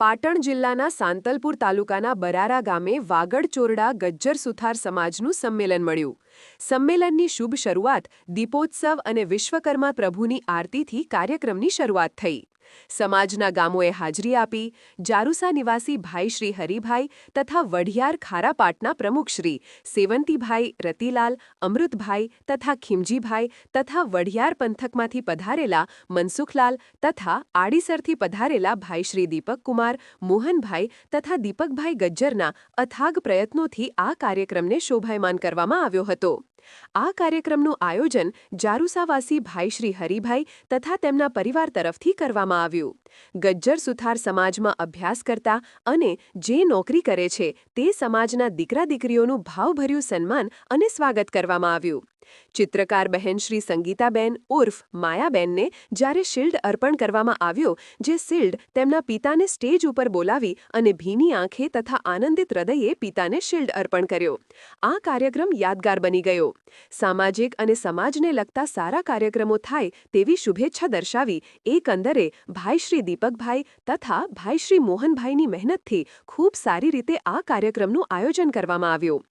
પાટણ જિલ્લાના સાંતલપુર તાલુકાના બરારા ગામે વાગડ ચોરડા ગજ્જર સુથાર સમાજનું સંમેલન મળ્યું. સંમેલનની શુભ શરૂઆત દીપોત્સવ અને વિશ્વકર્મા પ્રભુની આરતીથી કાર્યક્રમની શરૂઆત થઈ. સમાજના ગામોએ હાજરી આપી જારુસા નિવાસી ભાઈ શ્રી હરિભાઈ તથા વઢિયાર ખારાપાટના પ્રમુખશ્રી સેવંતીભાઈ રતિલાલ, અમૃતભાઈ તથા ખીમજીભાઈ તથા વઢિયાર પંથકમાંથી પધારેલા મનસુખલાલ તથા આડીસરથી પધારેલા ભાઈ શ્રી દીપકકુમાર, મોહનભાઈ તથા દીપકભાઈ ગજ્જરના અથાગ પ્રયત્નોથી આ કાર્યક્રમને શોભાયમાન કરવામાં આવ્યો હતો. આ કાર્યક્રમનું આયોજન જારુસાવાસી ભાઈ શ્રી હરિભાઈ તથા તેમના પરિવાર તરફથી કરવામાં આવ્યું. ગજ્જર સુથાર સમાજમાં અભ્યાસ કરતા અને જે નોકરી કરે છે તે સમાજના દીકરા દીકરીઓનું ભાવભર્યું સન્માન અને સ્વાગત કરવામાં આવ્યું. ચિત્રકાર બહેન શ્રી સંગીતાબેન ઉર્ફ માયાબેનને જ્યારે શિલ્ડ અર્પણ કરવામાં આવ્યો, જે શિલ્ડ તેમના પિતાને સ્ટેજ ઉપર બોલાવી અને ભીની આંખે તથા આનંદિત હૃદયે પિતાને શિલ્ડ અર્પણ કર્યો. આ કાર્યક્રમ યાદગાર બની ગયો. સામાજિક અને સમાજને લગતા સારા કાર્યક્રમો થાય તેવી શુભેચ્છા દર્શાવી એકંદરે ભાઈ શ્રી દીપકભાઈ તથા ભાઈ શ્રી મોહનભાઈની મહેનતથી ખૂબ સારી રીતે આ કાર્યક્રમનું આયોજન કરવામાં આવ્યું.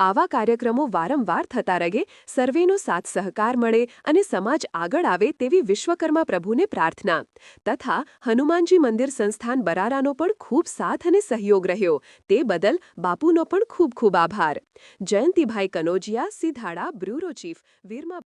આવા કાર્યક્રમો વારંવાર થતા રહે સર્વેનો સાથ સહકાર મળે અને સમાજ આગળ આવે તેવી વિશ્વકર્મા પ્રભુને પ્રાર્થના. તથા હનુમાનજી મંદિર સંસ્થાન બરારાનો પણ ખૂબ સાથ અને સહયોગ રહ્યો. તે બદલ બાપુનો પણ ખૂબ ખૂબ આભાર. Jayantibhai Kanojiya સિધાડા bureau chief, વીરમા